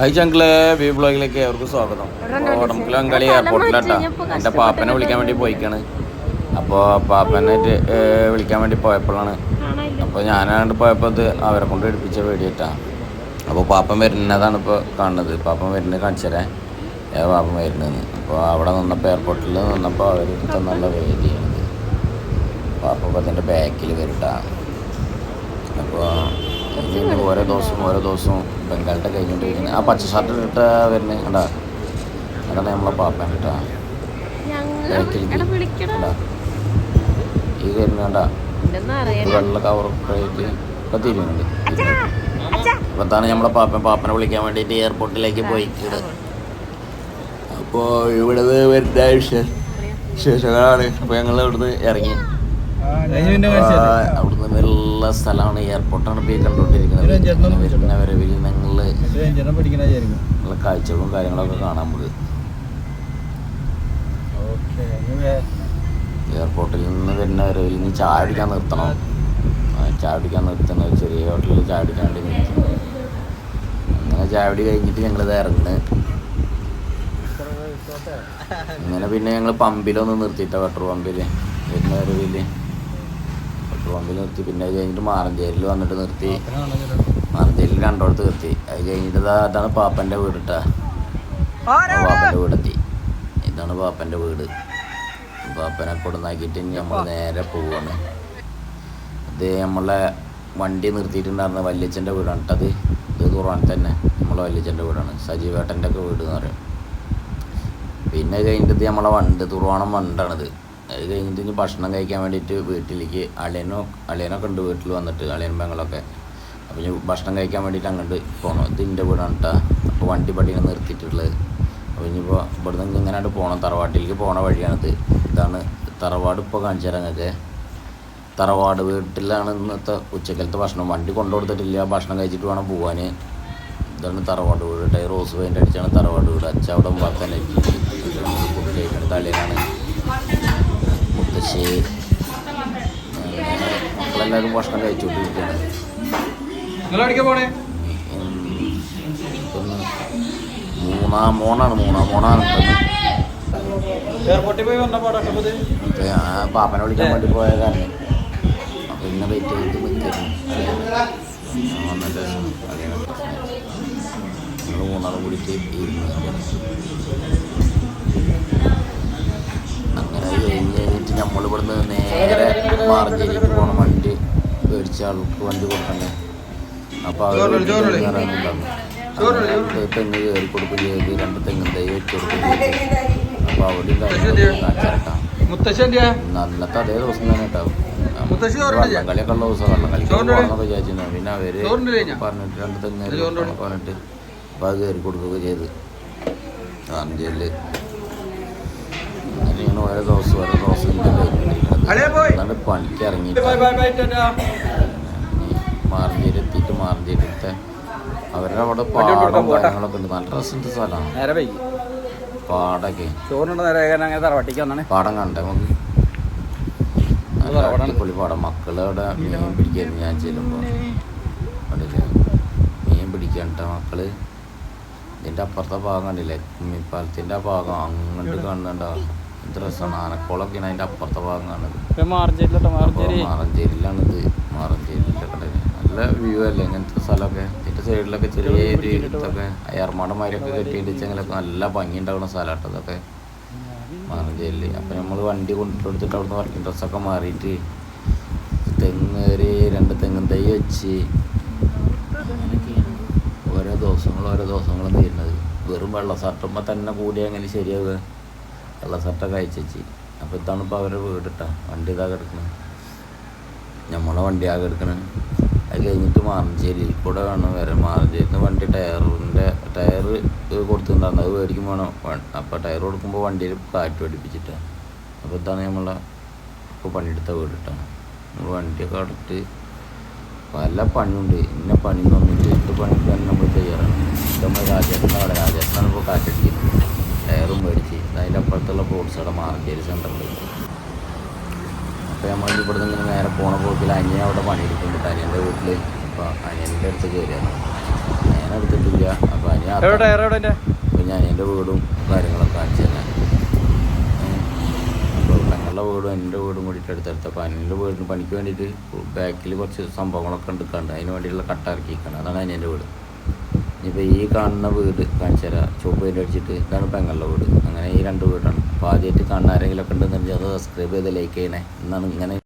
High ചങ്കിളെ V ബ്ലോഗിലേക്ക് അവർക്ക് സ്വാഗതം. ഓടംകുല കളി എയർപോർട്ടിലാട്ടാ എന്റെ പാപ്പനെ വിളിക്കാൻ വേണ്ടി പോയിക്കാണ്. അപ്പോൾ പാപ്പനായിട്ട് വിളിക്കാൻ വേണ്ടി പോയപ്പോഴാണ്. അപ്പോൾ ഞാനാണ്ട് പോയപ്പോൾ അത് അവരെ കൊണ്ട് എടുപ്പിച്ച വേടിയിട്ടാ അപ്പോൾ പാപ്പൻ വരുന്നതാണ് ഇപ്പോൾ കാണുന്നത്. പാപ്പൻ വരുന്നത് കാണിച്ചരേ ഏ പാപ്പൻ വരുന്നതെന്ന്. അപ്പോൾ അവിടെ നിന്നപ്പോൾ എയർപോർട്ടിൽ നിന്നപ്പോൾ അവർ നല്ല വേദിയാണ് പാപ്പ അതിന്റെ ബാക്കിൽ വരട്ടാ. അപ്പോൾ ഓരോ ദിവസവും ഓരോ ദിവസവും ബംഗാളിന്റെ കഴിഞ്ഞുകൊണ്ടിരിക്കുന്നത്. ആ പച്ച ഷർട്ട് ഇട്ട വരുന്നത് കണ്ടാ? അതാണ് നമ്മളെ പാപ്പ കേട്ടാ. ഈ വരുന്ന കണ്ടാ? വെള്ള കവർ ആയിട്ട് ഇപ്പം തിരിയുന്നുണ്ട്. അപ്പോൾ അതാണ് നമ്മളെ പാപ്പൻ. പാപ്പനെ വിളിക്കാൻ വേണ്ടിയിട്ട് എയർപോർട്ടിലേക്ക് പോയിക്കുന്നത് അപ്പോൾ ഇവിടെ വരുന്ന വിശേ- വിശേഷങ്ങളാണ്. അപ്പോൾ ഞങ്ങൾ ഇവിടുന്ന് ഇറങ്ങി. അവിടുന്ന് നല്ല സ്ഥലമാണ് എയർപോർട്ടാണ് ഇപ്പോൾ കണ്ടുകൊണ്ടിരിക്കുന്നത്. വരുന്ന വരവിൽ നല്ല കാഴ്ചകളും കാര്യങ്ങളൊക്കെ കാണാൻ നമുക്ക് എയർപോർട്ടിൽ നിന്ന് വരുന്ന വരവിൽ ഇനി ചായ അടിക്കാൻ നിർത്തണം. ചാടിക്കാൻ നിർത്തുന്ന ഒരു ചെറിയ ഹോട്ടലിൽ ചാടിക്കാൻ വേണ്ടി നിർത്തുന്നു അങ്ങനെ ചായ അടി കഴിഞ്ഞിട്ട് ഞങ്ങളിത് ഇറങ്ങുന്നു അങ്ങനെ പിന്നെ ഞങ്ങൾ പമ്പിലൊന്ന് നിർത്തിയിട്ടാണ് പെട്രോൾ പമ്പിൽ വരുന്ന വരവിൽ പെട്രോൾ പമ്പിൽ നിർത്തി പിന്നെ അത് കഴിഞ്ഞിട്ട് മാറഞ്ചേരിയിൽ വന്നിട്ട് നിർത്തി. മാറഞ്ചേരിയിൽ രണ്ടോടത്ത് നിർത്തി അത് കഴിഞ്ഞിട്ട് അതാണ് പാപ്പന്റെ വീട് കേട്ടാ പാപ്പന്റെ വീടെത്തി. ഇതാണ് പാപ്പന്റെ വീട്. പാപ്പനെ കൊടുന്നാക്കിയിട്ട് നമ്മൾ നേരെ പോവാണ്. ഇത് നമ്മളെ വണ്ടി നിർത്തിയിട്ടുണ്ടായിരുന്ന വല്യച്ഛന്റെ വീടാണ് കേട്ടോ അത്. ഇത് തുറവാൻ തന്നെ നമ്മളെ വല്യച്ഛന്റെ വീടാണ്. സജീവേട്ടന്റെ ഒക്കെ വീട് എന്ന് പറയും. പിന്നെ കഴിഞ്ഞിട്ട് നമ്മളെ വണ്ട് തുറവാണം വണ്ടാണിത്. അത് കഴിഞ്ഞിട്ട് ഇനി ഭക്ഷണം കഴിക്കാൻ വേണ്ടിയിട്ട് വീട്ടിലേക്ക് അളിയനോ അളിയനൊക്കെ ഉണ്ട് വീട്ടിൽ വന്നിട്ട് അളിയൻ പെങ്ങളൊക്കെ. അപ്പോൾ ഇനി ഭക്ഷണം കഴിക്കാൻ വേണ്ടിയിട്ട് അങ്ങോട്ട് പോകണം ഇത് എന്റെ വീടാണ് കേട്ടോ അപ്പോൾ വണ്ടി പടിയാണ് നിർത്തിയിട്ടുള്ളത്. അപ്പോൾ ഇനിയിപ്പോൾ ഇവിടുന്ന് ഇങ്ങനെയാണ് പോകണം തറവാട്ടിലേക്ക് പോകണ വഴിയാണിത്. ഇതാണ് തറവാട് ഇപ്പോൾ കാണിച്ചു തറവാട് വീട്ടിലാണ് ഇന്നത്തെ ഉച്ചക്കലത്തെ ഭക്ഷണം. വണ്ടി കൊണ്ടുകൊടുത്തിട്ടില്ല ഭക്ഷണം കഴിച്ചിട്ട് വേണം പോകാൻ ഇതാണ് തറവാട് വീട് ടൈ റോസ് പെയിന്റ് അടിച്ചാണ് തറവാട് വീട്. അച്ഛ അവിടെ മുമ്പത്തന്നെ ഫുഡ് അങ്ങനെ മക്കളെല്ലാവരും ഭക്ഷണം കഴിച്ചുകൊണ്ടിരിക്കുകയാണ്. മൂന്നാം മോണാണ് മൂന്നാം മോണാണ് ഞാൻ പാപ്പനെ വിളിക്കാൻ വേണ്ടി പോയ കാരണം ഇന്നെ വെയിറ്റ് ചെയ്ത് നിൽക്കുന്നു വന്നിട്ട് ഞങ്ങൾ മൂന്നാളും കൂടിയിട്ട് ഇരുന്ന് നമ്മൾ ഇവിടുന്ന് നേരെ മാർജേരിക്ക് പോകണം വണ്ടി മേടിച്ച ആൾക്ക് വണ്ടി കൊടുക്കണ്ടേ? അപ്പോൾ അവർ തെങ്ങ് കയറി കൊടുക്കുകയും ചെയ്ത്. രണ്ട് തെങ്ങും തൈ വെച്ച് കൊടുക്കുകയും ചെയ്തു. അപ്പോൾ അവിടെയും കാര്യങ്ങളൊക്കെ കാണിച്ചാട്ടാ അന്നത്തെ അതേ ദിവസം തന്നെ ഉണ്ടാവും? വള്ളംകളിയൊക്കെ ഉള്ള ദിവസം വള്ളംകളിക്ക് വിചാരിച്ചിരുന്നു. പിന്നെ അവർ പറഞ്ഞിട്ട് രണ്ട് തെങ്ങ് പറഞ്ഞിട്ട് അപ്പൊ അത് കയറി കൊടുക്കുകയൊക്കെ ചെയ്ത്. അഞ്ചൽ അങ്ങനെയാണ് ഓരോ ദിവസം ഓരോ. കഴിഞ്ഞിരിക്കുന്നത് അല്ലാണ്ട് പണിക്ക് ഇറങ്ങിയിട്ട് മാർജേരി എത്തിയിട്ട് അവരുടെ അവിടെ പാടം. കാര്യങ്ങളൊക്കെ ഉണ്ട്. നല്ല രസമുണ്ട് സ്ഥലമാണ് പാടൊക്കെ. പാടം കണ്ടേ നമുക്ക്? നല്ല പാടാണ്. അടിപൊളി പാടം. മക്കൾ അവിടെ മീൻ പിടിക്കായിരുന്നു ഞാൻ ചെല്ലുമ്പോൾ മീൻ പിടിക്കണ്ട മക്കൾ. ഇതിന്റെ അപ്പുറത്തെ ഭാഗം കണ്ടില്ലേ? കുമ്മിപ്പാലത്തിന്റെ ആ ഭാഗം അങ്ങോട്ട് കാണുന്നുണ്ടാവും എന്ത് രസമാണ് ആനക്കോളൊക്കെയാണ് അതിന്റെ അപ്പുറത്തെ ഭാഗം കാണുന്നത് മാറഞ്ചേരിയിലാണിത് മാറഞ്ചേരിയിലെ ഉള്ളത്. നല്ല വ്യൂ അല്ലേ? ഇങ്ങനത്തെ സ്ഥലമൊക്കെ. ഇതിന്റെ സൈഡിലൊക്കെ ചെറിയ ഇതൊക്കെ അയർമാടന്മാരൊക്കെ കെട്ടിയിടിച്ചെങ്കിലൊക്കെ നല്ല ഭംഗി ഉണ്ടാവുന്ന സ്ഥലമാട്ടോ ഇതൊക്കെ. മാറഞ്ചേരിയിൽ അപ്പം നമ്മൾ വണ്ടി കൊണ്ടിട്ടെടുത്തിട്ട് അവിടുന്ന് വർക്കിംഗ് ഡ്രസ്സൊക്കെ മാറിയിട്ട് തെങ്ങ് ഒരു രണ്ട് തെങ്ങും തൈ വെച്ച് ദിവസങ്ങൾ ഓരോ ദിവസങ്ങളും തീരുന്നത് വെറും വെള്ള ഷർട്ടുമ്പോൾ തന്നെ കൂടി അങ്ങനെ ശരിയാവുക? വെള്ള ഷർട്ടൊക്കെ അയച്ചു അപ്പോൾ ഇതാണ് ഇപ്പോൾ അവരുടെ വീടിട്ടാ. വണ്ടി ഇതാ കിടക്കുന്നത് നമ്മളെ വണ്ടി ആകെ എടുക്കണം അത് കഴിഞ്ഞിട്ട് മാറഞ്ചേരിയിൽ കൂടെ വേണം വരെ മാറഞ്ചേരിന്ന് വണ്ടി ടയറിന്റെ ടയർ കൊടുത്തിട്ടുണ്ടായിരുന്നു. അത് മേടിക്കും വേണം. അപ്പോൾ ടയർ കൊടുക്കുമ്പോൾ വണ്ടിയിൽ കാറ്റ് പഠിപ്പിച്ചിട്ടാണ് അപ്പോൾ ഇതാണ് നമ്മളെ ഇപ്പോൾ പണിയെടുത്ത വീടിട്ടാണ് നമ്മൾ വണ്ടിയൊക്കെ അടുത്ത് പല പണിയുണ്ട്. ഇന്ന പണിയൊന്നുമില്ല എന്ത് പണി തന്നെ നമ്മൾ നമ്മൾ രാജേട്ടന്റെ അവിടെ രാജേട്ടനാണ് ഇപ്പോൾ കാറ്റടിക്കുന്നത് ടയറും മേടിച്ച് അതിന്റെ അപ്പുറത്തുള്ള ബോട്ട്സ് അവിടെ മാറഞ്ചേരി സെന്ററിൽ അപ്പോൾ നമ്മൾ ഇവിടെ നിന്ന് നേരെ പോണ പോക്കിൽ അനിയൻ അവിടെ പണിയെടുക്കുന്നുണ്ട്. അനിയന്റെ വീട്ടിൽ അപ്പോൾ അനിയന്റെ അടുത്ത് കയറിയാണ് അനിയൻ എടുത്തിട്ടില്ല അപ്പോൾ അനിയ ഞാൻ അപ്പോൾ ഞാൻ അനിയന്റെ വീടും കാര്യങ്ങളൊക്കെ കാണിച്ചു തന്നെ അപ്പോൾ പെങ്ങളുടെ വീടും എന്റെ വീടും കൂടിയിട്ട് അടുത്തടുത്തപ്പോൾ അനിയന്റെ വീടിന് പണിക്ക് വേണ്ടിയിട്ട് ബാക്കിൽ കുറച്ച് സംഭവങ്ങളൊക്കെ എടുക്കാണ്ട് അതിന് വേണ്ടിയിട്ടുള്ള കട്ട ഇറക്കിയിരിക്കണം അതാണ് അതിന്റെ വീട്. ഇനിയിപ്പോൾ ഈ കാണുന്ന വീട് കാണിച്ചു തരാം ചുവപ്പ് പെയിന്റ് അടിച്ചിട്ട് ഇതാണ് പെങ്ങളുടെ വീട്. അങ്ങനെ ഈ രണ്ട് വീടാണ്. അപ്പോൾ ആദ്യമായിട്ട് കാണുന്ന ആരെങ്കിലും ഒക്കെ ഉണ്ടെന്നുണ്ടെങ്കിൽ അത് സബ്സ്ക്രൈബ് ചെയ്ത് ലൈക്ക് ചെയ്യണേ. എന്നാണ് ഇങ്ങനെ